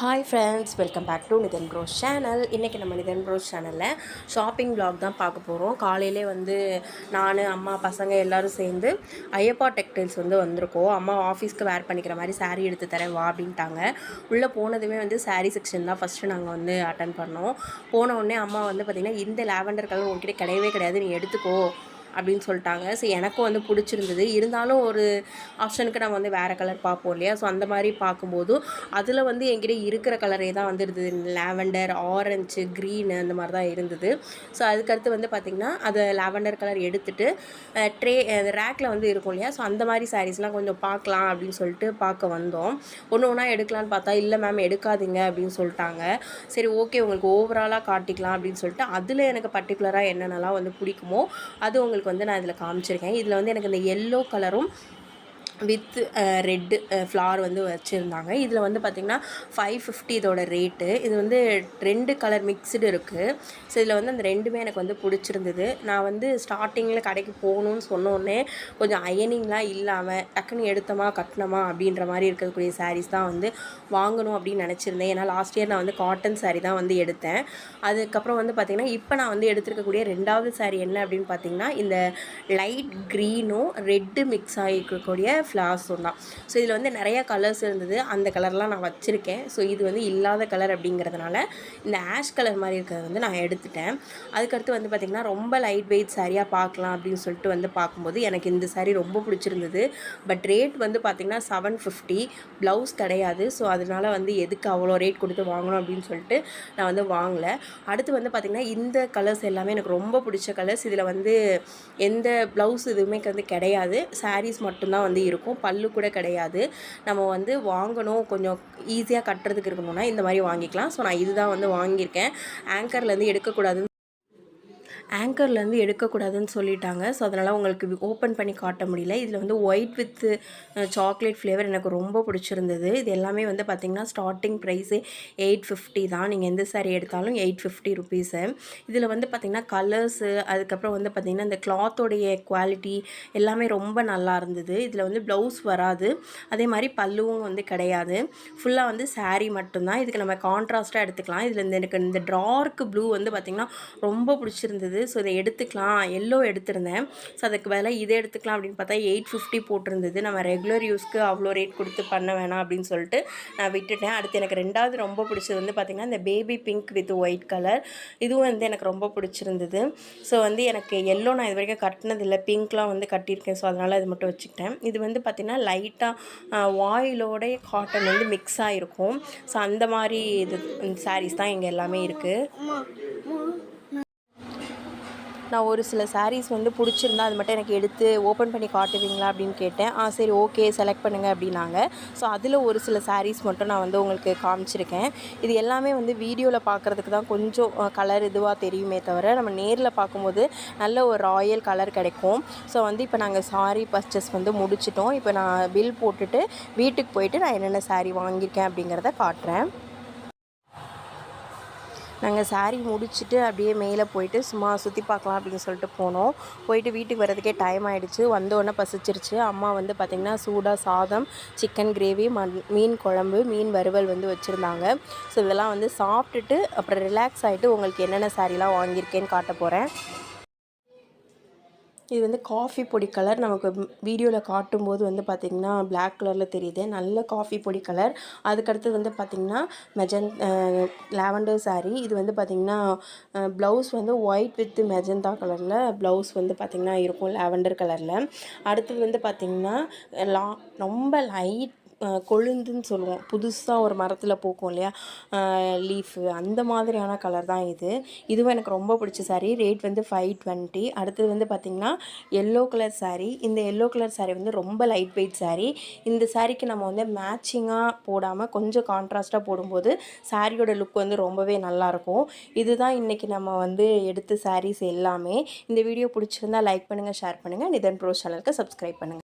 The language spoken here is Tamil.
Hi friends welcome back to Nithan bros channel இன்றைக்கி நம்ம நிதன் ப்ரோஸ் சேனலில் ஷாப்பிங் பிளாக் தான் பார்க்க போகிறோம் காலையிலே வந்து நான் அம்மா பசங்க எல்லோரும் சேர்ந்து ஐயப்பா டெக்டைல்ஸ் வந்து வந்திருக்கோம். அம்மா ஆஃபீஸ்க்கு வேர் பண்ணிக்கிற மாதிரி சாரீ எடுத்து தரேன் வா அப்படின்ட்டாங்க. உள்ளே போனதுமே வந்து சாரீ செக்ஷன் தான் ஃபஸ்ட்டு நாங்கள் வந்து அட்டன் பண்ணோம். போன உடனே அம்மா வந்து பார்த்திங்கன்னா இந்த லாவெண்டர் கலர் உங்ககிட்ட கிடையவே கிடையாது. நீ எடுத்துக்கோ. அப்படின்னு சொல்லிட்டாங்க. ஸோ எனக்கும் வந்து பிடிச்சிருந்தது. இருந்தாலும் ஒரு ஆப்ஷனுக்கு நம்ம வந்து வேறு கலர் பார்ப்போம் இல்லையா? ஸோ அந்த மாதிரி பார்க்கும்போது அதில் வந்து என்கிட்ட இருக்கிற கலரே தான் வந்து இருந்தது. லாவெண்டர் ஆரஞ்சு க்ரீனு அந்த மாதிரி தான் இருந்தது. ஸோ அதுக்கடுத்து வந்து பார்த்திங்கன்னா அதை லாவெண்டர் கலர் எடுத்துட்டு ட்ரே ரேக்கில் வந்து இருக்கும் இல்லையா? ஸோ அந்த மாதிரி சாரீஸ்லாம் கொஞ்சம் பார்க்கலாம் அப்படின்னு சொல்லிட்டு பார்க்க வந்தோம். ஒன்று ஒன்றா எடுக்கலான்னு பார்த்தா இல்லை மேம் எடுக்காதீங்க அப்படின்னு சொல்லிட்டாங்க. சரி ஓகே உங்களுக்கு ஓவராலாக காட்டிக்கலாம் அப்படின்னு சொல்லிட்டு அதில் எனக்கு பர்டிகுலராக என்னென்னலாம் வந்து பிடிக்குமோ அது உங்களுக்கு வந்து நான் இதில் காமிச்சிருக்கேன். இதில் வந்து எனக்கு இந்த எல்லோ கலரும் வித் ரெட்டு ஃப்ளார் வந்து வச்சுருந்தாங்க. இதில் வந்து பார்த்திங்கன்னா ஃபைவ் ஃபிஃப்டி இதோட ரேட்டு இது வந்து ரெண்டு கலர் மிக்ஸ்டு இருக்குது ஸோ இதில் வந்து அந்த ரெண்டுமே எனக்கு வந்து பிடிச்சிருந்தது. நான் வந்து ஸ்டார்டிங்கில் கடைக்கு போகணுன்னு சொன்னோடனே கொஞ்சம் அயனிங்லாம் இல்லாமல் டக்குன்னு எடுத்தோமா கட்டினோமா அப்படின்ற மாதிரி இருக்கக்கூடிய சாரீஸ் தான் வந்து வாங்கணும் அப்படின்னு நினச்சிருந்தேன். ஏன்னா லாஸ்ட் இயர் நான் வந்து காட்டன் சாரீ தான் வந்து எடுத்தேன். அதுக்கப்புறம் வந்து பார்த்திங்கன்னா இப்போ நான் வந்து எடுத்திருக்கக்கூடிய ரெண்டாவது சாரீ என்ன அப்படின்னு பார்த்தீங்கன்னா இந்த லைட் க்ரீனும் ரெட்டு மிக்ஸ் ஆகிருக்கக்கூடிய ஃப்ளார்ஸும் தான் ஸோ இதில் வந்து நிறையா கலர்ஸ் இருந்தது. அந்த கலர்லாம் நான் வச்சுருக்கேன். ஸோ இது வந்து இல்லாத கலர் அப்படிங்கிறதுனால இந்த ஆஷ் கலர் மாதிரி இருக்கிறத வந்து நான் எடுத்துட்டேன். அதுக்கடுத்து வந்து பார்த்திங்கன்னா ரொம்ப லைட் வெயிட் சாரியாக பார்க்கலாம் அப்படின்னு சொல்லிட்டு வந்து பார்க்கும்போது எனக்கு இந்த சாரீ ரொம்ப பிடிச்சிருந்தது. பட் ரேட் வந்து பார்த்திங்கன்னா செவன் ஃபிஃப்டி ப்ளவுஸ் கிடையாது. ஸோ அதனால வந்து எதுக்கு அவ்வளோ ரேட் கொடுத்து வாங்கணும் அப்படின்னு சொல்லிட்டு நான் வந்து வாங்கலை. அடுத்து வந்து பார்த்திங்கன்னா இந்த கலர்ஸ் எல்லாமே எனக்கு ரொம்ப பிடிச்ச கலர்ஸ் இதில் வந்து எந்த ப்ளவுஸ் எதுவுமே வந்து கிடையாது. சாரீஸ் மட்டும்தான் வந்து இருக்கும். பல்லு கூட கிடையாது. நம்ம வந்து வாங்கணும். கொஞ்சம் ஈஸியாக கட்டுறதுக்கு இருக்கணும்னா இந்த மாதிரி வாங்கிக்கலாம். ஸோ நான் இதுதான் வந்து வாங்கியிருக்கேன். ஆங்கர்லேருந்து எடுக்கக்கூடாதுன்னு ஆங்கர்லேருந்து எடுக்கக்கூடாதுன்னு சொல்லிட்டாங்க. ஸோ அதனால் உங்களுக்கு ஓப்பன் பண்ணி காட்ட முடியல. இதில் வந்து ஒயிட் வித் சாக்லேட் ஃப்ளேவர் எனக்கு ரொம்ப பிடிச்சிருந்தது. இது எல்லாமே வந்து பார்த்திங்கன்னா ஸ்டார்டிங் ப்ரைஸே எயிட் ஃபிஃப்டி தான். நீங்கள் எந்த சாரீ எடுத்தாலும் எயிட் ஃபிஃப்டி ருபீஸு இதில் வந்து பார்த்திங்கன்னா கலர்ஸு அதுக்கப்புறம் வந்து பார்த்திங்கன்னா இந்த கிளாத்தோடைய குவாலிட்டி எல்லாமே ரொம்ப நல்லா இருந்தது. இதில் வந்து ப்ளவுஸ் வராது. அதே மாதிரி பல்லுவும் வந்து கிடையாது. ஃபுல்லாக வந்து சாரீ மட்டும்தான். இதுக்கு நம்ம கான்ட்ராஸ்ட்டாக எடுத்துக்கலாம். இதில் இந்த எனக்கு இந்த டார்க் ப்ளூ வந்து பார்த்திங்கன்னா ரொம்ப பிடிச்சிருந்தது. ஸோ இதை எடுத்துக்கலாம். எல்லோ எடுத்திருந்தேன். ஸோ அதுக்கு பதிலாக இதை எடுத்துக்கலாம் அப்படின்னு பார்த்தா எயிட் ஃபிஃப்டி போட்டிருந்தது. நம்ம ரெகுலர் யூஸ்க்கு அவ்வளோ ரேட் கொடுத்து பண்ண வேணாம் அப்படின்னு சொல்லிட்டு நான் விட்டுட்டேன். அடுத்து எனக்கு ரெண்டாவது ரொம்ப பிடிச்சது வந்து பார்த்திங்கன்னா இந்த baby pink with white colour இதுவும் வந்து எனக்கு ரொம்ப பிடிச்சிருந்தது. ஸோ வந்து எனக்கு எல்லோ நான் இது வரைக்கும் கட்டினதில்லை பிங்க்லாம் வந்து கட்டியிருக்கேன். ஸோ அதனால் அது மட்டும் வச்சுக்கிட்டேன். இது வந்து பார்த்திங்கன்னா லைட்டாக வாயிலோட காட்டன் வந்து மிக்ஸ் ஆகிருக்கும் ஸோ அந்த மாதிரி இது சாரீஸ் தான் இங்கே எல்லாமே இருக்குது நான் ஒரு சில சாரீஸ் வந்து பிடிச்சிருந்தா அது மட்டும் எனக்கு எடுத்து ஓப்பன் பண்ணி காட்டுவீங்களா அப்படின்னு கேட்டேன். ஆ சரி ஓகே செலக்ட் பண்ணுங்கள் அப்படின்னாங்க. ஸோ அதில் ஒரு சில சாரீஸ் மட்டும் நான் வந்து உங்களுக்கு காமிச்சிருக்கேன். இது எல்லாமே வந்து வீடியோவில் பார்க்குறதுக்கு தான் கொஞ்சம் கலர் இதுவாக தெரியுமே தவிர நம்ம நேரில் பார்க்கும்போது நல்ல ஒரு ராயல் கலர் கிடைக்கும். ஸோ வந்து இப்போ நாங்கள் சாரீ பர்ச்சேஸ் வந்து முடிச்சிட்டோம். இப்போ நான் பில் போட்டுட்டு வீட்டுக்கு போயிட்டு நான் என்னென்ன சாரீ வாங்கியிருக்கேன் அப்படிங்கிறத காட்டுறேன். நாங்கள் saree முடிச்சுட்டு அப்படியே மேலே போயிட்டு சும்மா சுற்றி பார்க்கலாம் அப்படின்னு சொல்லிட்டு போனோம். போயிட்டு வீட்டுக்கு வரதுக்கே டைம் ஆகிடுச்சு வந்தோடனே பசிச்சிருச்சு. அம்மா வந்து பார்த்திங்கன்னா சூடாக சாதம் சிக்கன் கிரேவி மண் மீன் குழம்பு மீன் வறுவல் வந்து வச்சுருந்தாங்க. ஸோ இதெல்லாம் வந்து சாப்பிட்டுட்டு அப்புறம் ரிலாக்ஸ் ஆகிட்டு உங்களுக்கு என்னென்ன சாரீலாம் வாங்கியிருக்கேன்னு காட்ட போகிறேன் இது வந்து காஃபி பொடி கலர் நமக்கு வீடியோவில் காட்டும்போது வந்து பார்த்திங்கன்னா பிளாக் கலரில் தெரியுது. நல்ல காஃபி பொடி கலர் அதுக்கடுத்து வந்து பார்த்திங்கன்னா மெஜன் லாவெண்டர் சாரீ இது வந்து பார்த்திங்கன்னா ப்ளவுஸ் வந்து ஒயிட் வித் மெஜந்தா கலரில் ப்ளவுஸ் வந்து பார்த்திங்கன்னா இருக்கும் லாவெண்டர் கலரில் அடுத்தது வந்து பார்த்திங்கன்னா லா ரொம்ப லைட் கொழுந்துன்னு சொல்லுவோம். புதுசாக ஒரு மரத்தில் பூக்கும் இல்லையா? லீஃபு அந்த மாதிரியான கலர் தான் இது. இதுவும் எனக்கு ரொம்ப பிடிச்ச சாரீ ரேட் வந்து ஃபைவ் டுவெண்ட்டி அடுத்தது வந்து பார்த்திங்கன்னா எல்லோ கலர் சாரீ இந்த எல்லோ கலர் சாரீ வந்து ரொம்ப லைட் வெயிட் சாரீ இந்த சாரீக்கு நம்ம வந்து மேட்சிங்காக போடாமல் கொஞ்சம் கான்ட்ராஸ்ட்டாக போடும்போது சாரியோட லுக் வந்து ரொம்பவே நல்லாயிருக்கும் இதுதான் இன்றைக்கி நம்ம வந்து எடுத்த சாரீஸ் எல்லாமே. இந்த வீடியோ பிடிச்சிருந்தா லைக் பண்ணுங்கள் ஷேர் பண்ணுங்கள் நிதன் ப்ரோ சேனலுக்கு சப்ஸ்கிரைப் பண்ணுங்கள்